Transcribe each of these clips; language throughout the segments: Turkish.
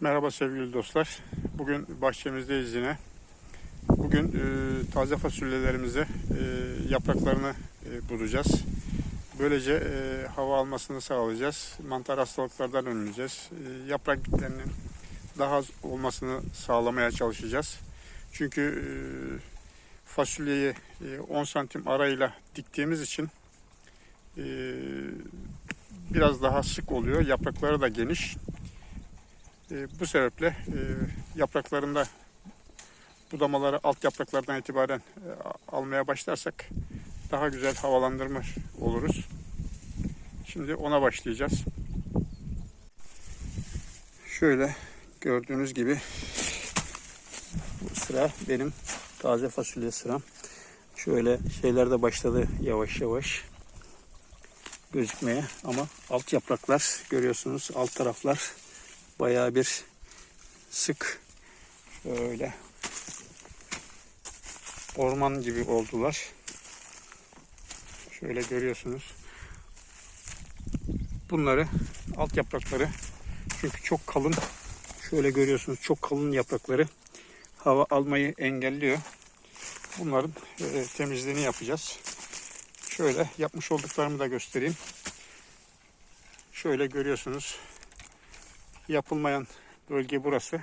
Merhaba sevgili dostlar. Bugün bahçemizdeyiz yine. Bugün e, taze fasulyelerimize e, yapraklarını e, bulacağız. Böylece e, hava almasını sağlayacağız. Mantar hastalıklardan önleyeceğiz. E, yaprak bitlerinin daha az olmasını sağlamaya çalışacağız. Çünkü e, fasulyeyi e, 10 santim arayla diktiğimiz için e, biraz daha sık oluyor. Yaprakları da geniş. E, bu sebeple e, yapraklarında budamaları alt yapraklardan itibaren e, almaya başlarsak daha güzel havalandırmış oluruz. Şimdi ona başlayacağız. Şöyle gördüğünüz gibi bu sıra benim taze fasulye sıram. Şöyle şeyler de başladı yavaş yavaş gözükmeye ama alt yapraklar görüyorsunuz alt taraflar bayağı bir sık şöyle orman gibi oldular. Şöyle görüyorsunuz. Bunları alt yaprakları çünkü çok kalın şöyle görüyorsunuz çok kalın yaprakları hava almayı engelliyor. Bunların e, temizliğini yapacağız. Şöyle yapmış olduklarımı da göstereyim. Şöyle görüyorsunuz yapılmayan bölge burası.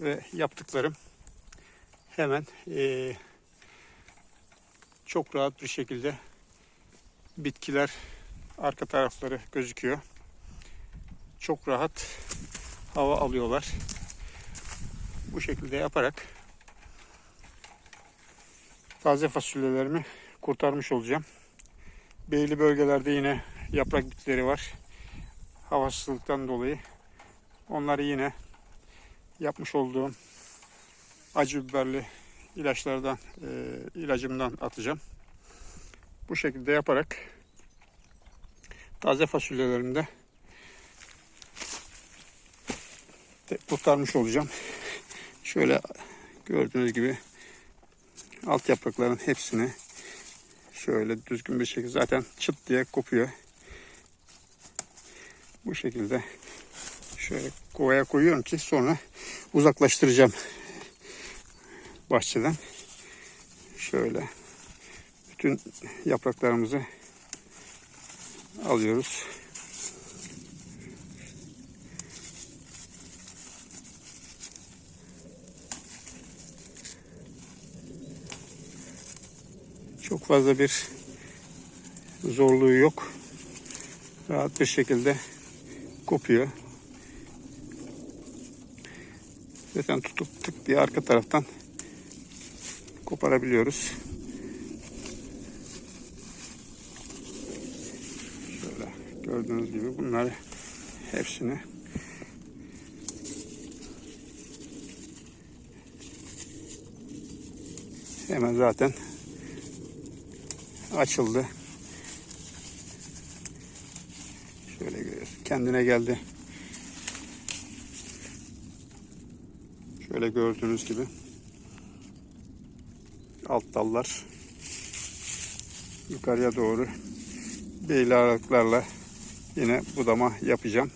Ve yaptıklarım hemen eee, çok rahat bir şekilde bitkiler arka tarafları gözüküyor. Çok rahat hava alıyorlar. Bu şekilde yaparak taze fasulyelerimi kurtarmış olacağım. Belli bölgelerde yine yaprak bitleri var havasızlıktan dolayı onları yine yapmış olduğum acı biberli ilaçlardan e, ilacımdan atacağım. Bu şekilde yaparak taze fasulyelerimde de kurtarmış olacağım. Şöyle gördüğünüz gibi alt yaprakların hepsini şöyle düzgün bir şekilde zaten çıt diye kopuyor. Bu şekilde şöyle kovaya koyuyorum ki sonra uzaklaştıracağım bahçeden. Şöyle bütün yapraklarımızı alıyoruz. Çok fazla bir zorluğu yok. Rahat bir şekilde kopuyor. Zaten tutup tık diye arka taraftan koparabiliyoruz. Şöyle gördüğünüz gibi bunları hepsini hemen zaten açıldı. Şöyle görüyorsun. Kendine geldi. Şöyle gördüğünüz gibi alt dallar yukarıya doğru belli aralıklarla yine budama yapacağım.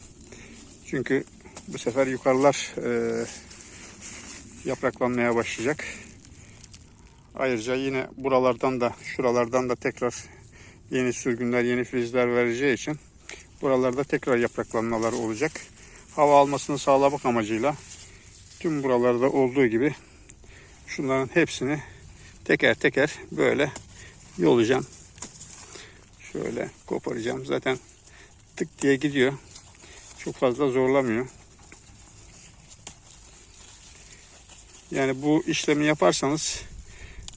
Çünkü bu sefer yukarılar e, yapraklanmaya başlayacak. Ayrıca yine buralardan da şuralardan da tekrar yeni sürgünler, yeni filizler vereceği için buralarda tekrar yapraklanmalar olacak. Hava almasını sağlamak amacıyla tüm buralarda olduğu gibi şunların hepsini teker teker böyle yolayacağım. Şöyle koparacağım. Zaten tık diye gidiyor. Çok fazla zorlamıyor. Yani bu işlemi yaparsanız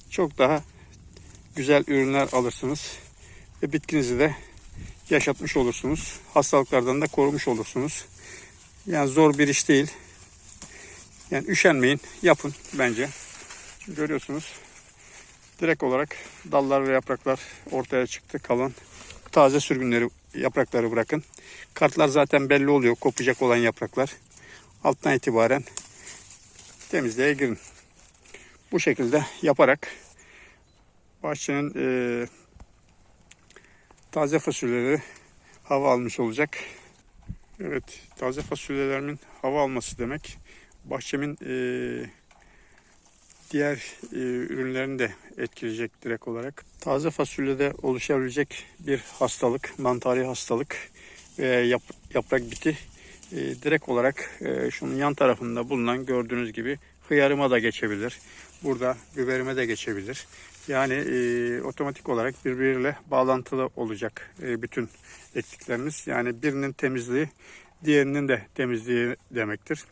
çok daha güzel ürünler alırsınız ve bitkinizi de yaşatmış olursunuz. Hastalıklardan da korumuş olursunuz. Yani zor bir iş değil. Yani üşenmeyin, yapın bence. Çünkü görüyorsunuz direkt olarak dallar ve yapraklar ortaya çıktı. Kalan taze sürgünleri, yaprakları bırakın. Kartlar zaten belli oluyor. Kopacak olan yapraklar. Alttan itibaren temizliğe girin. Bu şekilde yaparak bahçenin eee taze fasulyeleri hava almış olacak. Evet, taze fasulyelerimin hava alması demek. Bahçemin eee, diğer eee, ürünlerini de etkileyecek direkt olarak. Taze fasulyede oluşabilecek bir hastalık, mantari hastalık veya yap- yaprak biti eee, direkt olarak eee, şunun yan tarafında bulunan gördüğünüz gibi hıyarıma da geçebilir. Burada biberime de geçebilir. Yani eee, otomatik olarak birbiriyle bağlantılı olacak eee, bütün ektiklerimiz. Yani birinin temizliği diğerinin de temizliği demektir.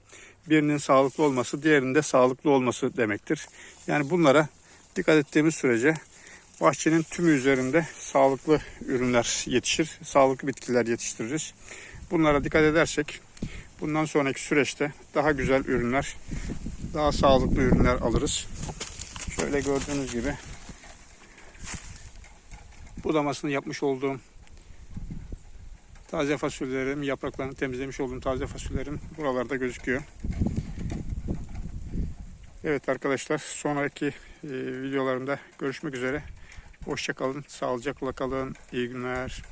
Birinin sağlıklı olması diğerinin de sağlıklı olması demektir. Yani bunlara dikkat ettiğimiz sürece bahçenin tümü üzerinde sağlıklı ürünler yetişir. Sağlıklı bitkiler yetiştiririz. Bunlara dikkat edersek bundan sonraki süreçte daha güzel ürünler, daha sağlıklı ürünler alırız. Şöyle gördüğünüz gibi budamasını yapmış olduğum Taze fasulyelerim, yapraklarını temizlemiş olduğum taze fasulyelerim buralarda gözüküyor. Evet arkadaşlar sonraki e, videolarımda görüşmek üzere. Hoşça kalın, sağlıcakla kalın, iyi günler.